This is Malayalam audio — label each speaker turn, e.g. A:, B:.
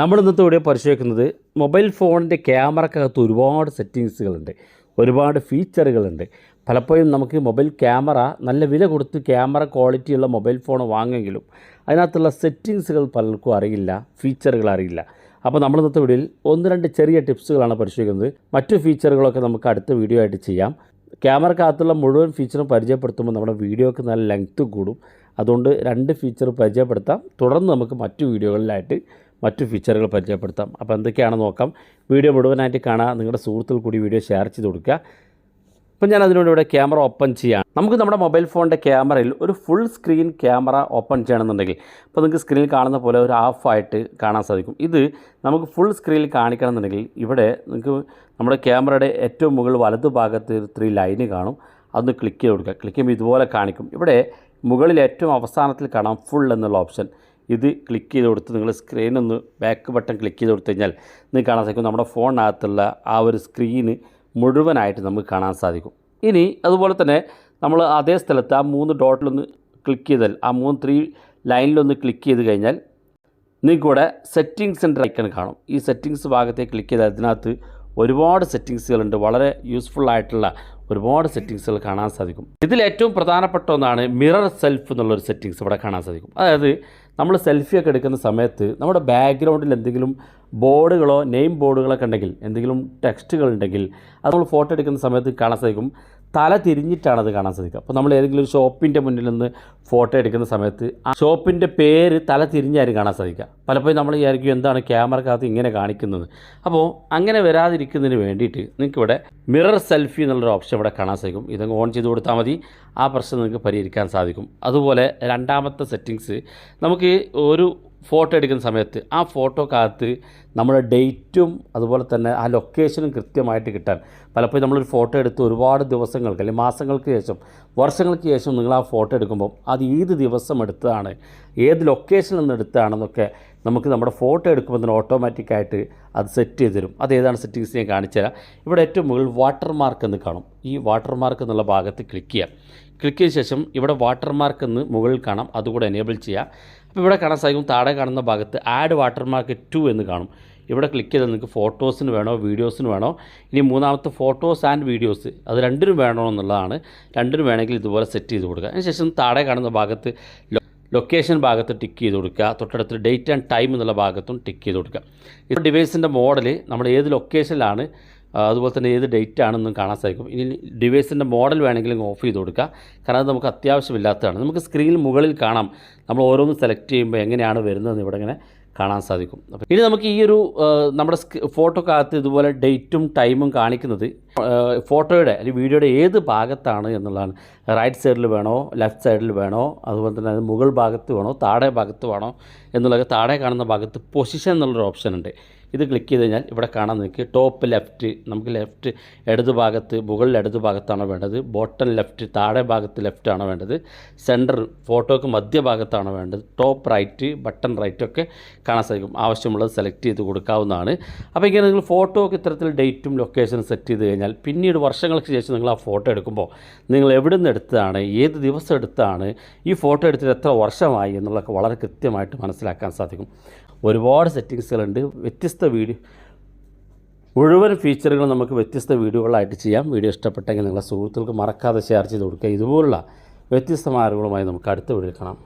A: നമ്മൾ ഇന്നത്തെ വീഡിയോ പരിശോധിക്കുന്നത് മൊബൈൽ ഫോണിന്റെ ക്യാമറക്കകത്ത് ഒരുപാട് സെറ്റിങ്സുകളുണ്ട്. ഒരുപാട് ഫീച്ചറുകളുണ്ട്. പലപ്പോഴും നമുക്ക് മൊബൈൽ ക്യാമറ നല്ല വില കൊടുത്ത് ക്യാമറ ക്വാളിറ്റിയുള്ള മൊബൈൽ ഫോൺ വാങ്ങെങ്കിലും അതിനകത്തുള്ള സെറ്റിങ്സുകൾ പലർക്കും അറിയില്ല ഫീച്ചറുകൾ അറിയില്ല. അപ്പോൾ നമ്മൾ ഇന്നത്തെ വീഡിയോയിൽ ഒന്ന് രണ്ട് ചെറിയ ടിപ്സുകളാണ് പരിശോധിക്കുന്നത്. മറ്റു ഫീച്ചറുകളൊക്കെ നമുക്ക് അടുത്ത വീഡിയോ ആയിട്ട് ചെയ്യാം. ക്യാമറക്കകത്തുള്ള മുഴുവൻ ഫീച്ചറും പരിചയപ്പെടുത്തുമ്പോൾ നമ്മുടെ വീഡിയോക്ക് നല്ല ലെങ്ത്ത് കൂടും. അതുകൊണ്ട് രണ്ട് ഫീച്ചർ പരിചയപ്പെടുത്താം. തുടർന്ന് നമുക്ക് മറ്റു വീഡിയോകളിലായിട്ട് മറ്റു ഫീച്ചറുകൾ പരിചയപ്പെടുത്താം. അപ്പോൾ എന്തൊക്കെയാണെന്ന് നോക്കാം. വീഡിയോ മുഴുവനായിട്ട് കാണാൻ നിങ്ങളുടെ സുഹൃത്തുക്കൾ കൂടി വീഡിയോ ഷെയർ ചെയ്ത് കൊടുക്കുക. അപ്പം ഞാൻ അതിനോട് ഇവിടെ ക്യാമറ ഓപ്പൺ ചെയ്യാം നമുക്ക് നമ്മുടെ മൊബൈൽ ഫോണിന്റെ ക്യാമറയിൽ ഒരു ഫുൾ സ്ക്രീൻ ക്യാമറ ഓപ്പൺ ചെയ്യണമെന്നുണ്ടെങ്കിൽ അപ്പോൾ നിങ്ങൾക്ക് സ്ക്രീനിൽ കാണുന്ന പോലെ ഒരു ആഫായിട്ട് കാണാൻ സാധിക്കും. ഇത് നമുക്ക് ഫുൾ സ്ക്രീനിൽ കാണിക്കണമെന്നുണ്ടെങ്കിൽ ഇവിടെ നിങ്ങൾക്ക് നമ്മുടെ ക്യാമറയുടെ ഏറ്റവും മുകളിൽ വലതു ഭാഗത്ത് ത്രീ ലൈന് കാണും. അതൊന്ന് ക്ലിക്ക് ചെയ്ത് കൊടുക്കുക. ക്ലിക്ക് ചെയ്യുമ്പോൾ ഇതുപോലെ കാണിക്കും. ഇവിടെ മുകളിൽ ഏറ്റവും അവസാനത്തിൽ കാണാം ഫുൾ എന്നുള്ള ഓപ്ഷൻ ഇത് ക്ലിക്ക് ചെയ്ത് കൊടുത്ത് നിങ്ങൾ സ്ക്രീൻ ഒന്ന് ബാക്ക് ബട്ടൺ ക്ലിക്ക് ചെയ്ത് കൊടുത്തു കഴിഞ്ഞാൽ നിങ്ങൾക്ക് കാണാൻ സാധിക്കും നമ്മുടെ ഫോണിനകത്തുള്ള ആ ഒരു സ്ക്രീന് മുഴുവനായിട്ട് നമുക്ക് കാണാൻ സാധിക്കും. ഇനി അതുപോലെ തന്നെ നമ്മൾ അതേ സ്ഥലത്ത് ആ മൂന്ന് ഡോട്ടിലൊന്ന് ക്ലിക്ക് ചെയ്താൽ ആ മൂന്ന് ത്രീ ലൈനിലൊന്ന് ക്ലിക്ക് ചെയ്ത് കഴിഞ്ഞാൽ നിങ്ങൾക്കിവിടെ സെറ്റിങ്സിന്റെ ഐക്കൺ കാണും. ഈ സെറ്റിങ്സ് ഭാഗത്തേക്ക് ക്ലിക്ക് ചെയ്താൽ അതിനകത്ത് ഒരുപാട് സെറ്റിങ്സുകളുണ്ട് വളരെ യൂസ്ഫുൾ ആയിട്ടുള്ള ഒരുപാട് സെറ്റിങ്സുകൾ കാണാൻ സാധിക്കും. ഇതിൽ ഏറ്റവും പ്രധാനപ്പെട്ട ഒന്നാണ് മിറർ സെൽഫ് എന്നുള്ളൊരു സെറ്റിങ്സ് ഇവിടെ കാണാൻ സാധിക്കും. അതായത് നമ്മൾ സെൽഫിയൊക്കെ എടുക്കുന്ന സമയത്ത് നമ്മുടെ ബാക്ക്ഗ്രൗണ്ടിൽ എന്തെങ്കിലും ബോർഡുകളോ നെയിം ബോർഡുകളൊക്കെ ഉണ്ടെങ്കിൽ എന്തെങ്കിലും ടെക്സ്റ്റുകൾ ഉണ്ടെങ്കിൽ അത് നമ്മൾ ഫോട്ടോ എടുക്കുന്ന സമയത്ത് കാണാൻ സാധിക്കും. തല തിരിഞ്ഞിട്ടാണ് അത് കാണാൻ സാധിക്കുക. അപ്പോൾ നമ്മൾ ഏതെങ്കിലും ഒരു ഷോപ്പിന്റെ മുന്നിൽ നിന്ന് ഫോട്ടോ എടുക്കുന്ന സമയത്ത് ആ ഷോപ്പിന്റെ പേര് തല തിരിഞ്ഞായിരിക്കും കാണാൻ സാധിക്കുക. പലപ്പോഴും നമ്മൾ വിചാരിക്കും എന്താണ് ക്യാമറക്കകത്ത് ഇങ്ങനെ കാണിക്കുന്നത്. അപ്പോൾ അങ്ങനെ വരാതിരിക്കുന്നതിന് വേണ്ടിയിട്ട് നിങ്ങൾക്ക് ഇവിടെ മിറർ സെൽഫി എന്നുള്ളൊരു ഓപ്ഷൻ ഇവിടെ കാണാൻ സാധിക്കും. ഇതങ്ങ് ഓൺ ചെയ്ത് കൊടുത്താൽ മതി. ആ പ്രശ്നം നിങ്ങൾക്ക് പരിഹരിക്കാൻ സാധിക്കും. അതുപോലെ രണ്ടാമത്തെ സെറ്റിങ്സ് നമുക്ക് ഒരു ഫോട്ടോ എടുക്കുന്ന സമയത്ത് ആ ഫോട്ടോക്കകത്ത് നമ്മുടെ ഡേറ്റും അതുപോലെ തന്നെ ആ ലൊക്കേഷനും കൃത്യമായിട്ട് കിട്ടാൻ. പലപ്പോഴും നമ്മളൊരു ഫോട്ടോ എടുത്ത് ഒരുപാട് ദിവസങ്ങൾക്ക് അല്ലെങ്കിൽ മാസങ്ങൾക്ക് ശേഷം വർഷങ്ങൾക്ക് ശേഷം നിങ്ങൾ ആ ഫോട്ടോ എടുക്കുമ്പോൾ അത് ഏത് ദിവസം എടുത്തതാണ് ഏത് ലൊക്കേഷനിൽ നിന്ന് എടുത്തതാണെന്നൊക്കെ നമുക്ക് നമ്മുടെ ഫോട്ടോ എടുക്കുമ്പോൾ തന്നെ ഓട്ടോമാറ്റിക്കായിട്ട് അത് സെറ്റ് ചെയ്ത് തരും. അത് ഏതാണ് സെറ്റിങ്സ് ഞാൻ കാണിച്ചു തരാം. ഇവിടെ ഏറ്റവും മുകളിൽ വാട്ടർ മാർക്ക് എന്ന് കാണും. ഈ വാട്ടർ മാർക്ക് എന്നുള്ള ഭാഗത്ത് ക്ലിക്ക് ചെയ്യാം ക്ലിക്ക് ചെയ്ത ശേഷം ഇവിടെ വാട്ടർ മാർക്ക് എന്ന് മുകളിൽ കാണാം. അതുകൂടെ എനേബിൾ ചെയ്യുക. ഇവിടെ കാണാൻ സാധിക്കും. താഴെ കാണുന്ന ഭാഗത്ത് ആഡ് വാട്ടർമാർക്ക് ടു എന്ന് കാണും. ഇവിടെ ക്ലിക്ക് ചെയ്താൽ നിങ്ങൾക്ക് ഫോട്ടോസിന് വേണോ വീഡിയോസിന് വേണോ? ഇനി മൂന്നാമത്തെ ഫോട്ടോസ് ആൻഡ് വീഡിയോസ് അത് രണ്ടിനും വേണോ എന്നുള്ളതാണ്. രണ്ടിനും വേണമെങ്കിൽ ഇതുപോലെ സെറ്റ് ചെയ്ത് കൊടുക്കുക. അതിനുശേഷം താഴെ കാണുന്ന ഭാഗത്ത് ലൊക്കേഷൻ ഭാഗത്ത് ടിക്ക് ചെയ്ത് കൊടുക്കുക. തൊട്ടടുത്ത് ഡേറ്റ് ആൻഡ് ടൈം എന്നുള്ള ഭാഗത്തും ടിക്ക് ചെയ്ത് കൊടുക്കുക. ഇപ്പോൾ ഡിവൈസിന്റെ മോഡൽ നമ്മൾ ഏത് ലൊക്കേഷനിലാണ് അതുപോലെ തന്നെ ഏത് ഡേറ്റ് ആണെന്നും കാണാൻ സാധിക്കും. ഇനി ഡിവൈസിന്റെ മോഡൽ വേണമെങ്കിലും ഓഫ് ചെയ്ത് കൊടുക്കുക കാരണം അത് നമുക്ക് അത്യാവശ്യമില്ലാത്തതാണ്. നമുക്ക് സ്ക്രീനിൽ മുകളിൽ കാണാം. നമ്മൾ ഓരോന്ന് സെലക്ട് ചെയ്യുമ്പോൾ എങ്ങനെയാണ് വരുന്നതെന്ന് ഇവിടെ ഇങ്ങനെ കാണാൻ സാധിക്കും. ഇനി നമുക്ക് ഈ ഒരു നമ്മുടെ ഫോട്ടോക്കകത്ത് ഇതുപോലെ ഡേറ്റും ടൈമും കാണിക്കുന്നത് ഫോട്ടോയുടെ അല്ലെങ്കിൽ വീഡിയോയുടെ ഏത് ഭാഗത്താണ് എന്നുള്ളതാണ്. റൈറ്റ് സൈഡിൽ വേണോ ലെഫ്റ്റ് സൈഡിൽ വേണോ അതുപോലെ തന്നെ അത് മുകൾ ഭാഗത്ത് വേണോ താഴെ ഭാഗത്ത് വേണോ എന്നുള്ളത് താഴെ കാണുന്ന ഭാഗത്ത് പൊസിഷൻ എന്നുള്ളൊരു ഓപ്ഷൻ ഉണ്ട്. ഇത് ക്ലിക്ക് ചെയ്ത് കഴിഞ്ഞാൽ ഇവിടെ കാണാൻ നിങ്ങൾക്ക് ടോപ്പ് ലെഫ്റ്റ് നമുക്ക് ലെഫ്റ്റ് ഇടത് ഭാഗത്ത് മുകളിൽ ഇടത് ഭാഗത്താണോ വേണ്ടത് ബോട്ടം ലെഫ്റ്റ് താഴെ ഭാഗത്ത് ആണോ വേണ്ടത് സെന്റർ ഫോട്ടോക്ക് മധ്യഭാഗത്താണോ വേണ്ടത് ടോപ്പ് റൈറ്റ് ബട്ടൺ റൈറ്റ് ഒക്കെ കാണാൻ സാധിക്കും. ആവശ്യമുള്ളത് സെലക്ട് ചെയ്ത് കൊടുക്കാവുന്നതാണ്. അപ്പോൾ ഇങ്ങനെ നിങ്ങൾ ഫോട്ടോക്ക് ഇത്തരത്തിൽ ഡേറ്റും ലൊക്കേഷനും സെറ്റ് ചെയ്ത് കഴിഞ്ഞാൽ പിന്നീട് വർഷങ്ങൾക്ക് ശേഷം നിങ്ങൾ ആ ഫോട്ടോ എടുക്കുമ്പോൾ നിങ്ങൾ എവിടെ നിന്ന് എടുത്തതാണ് ഏത് ദിവസം എടുത്താണ് ഈ ഫോട്ടോ എടുത്തിട്ട് എത്ര വർഷമായി എന്നുള്ളതൊക്കെ വളരെ കൃത്യമായിട്ട് മനസ്സിലാക്കാൻ സാധിക്കും. ഒരുപാട് സെറ്റിങ്സുകളുണ്ട്. വ്യത്യസ്ത വീഡിയോ മുഴുവൻ ഫീച്ചറുകൾ നമുക്ക് വ്യത്യസ്ത വീഡിയോകളായിട്ട് ചെയ്യാം. വീഡിയോ ഇഷ്ടപ്പെട്ടെങ്കിൽ നിങ്ങളുടെ സുഹൃത്തുക്കൾക്ക് മറക്കാതെ ഷെയർ ചെയ്ത് കൊടുക്കുക. ഇതുപോലുള്ള വ്യത്യസ്തമായ അറിവുകളുമായി നമുക്ക് അടുത്ത വീഡിയോയിൽ കാണാം.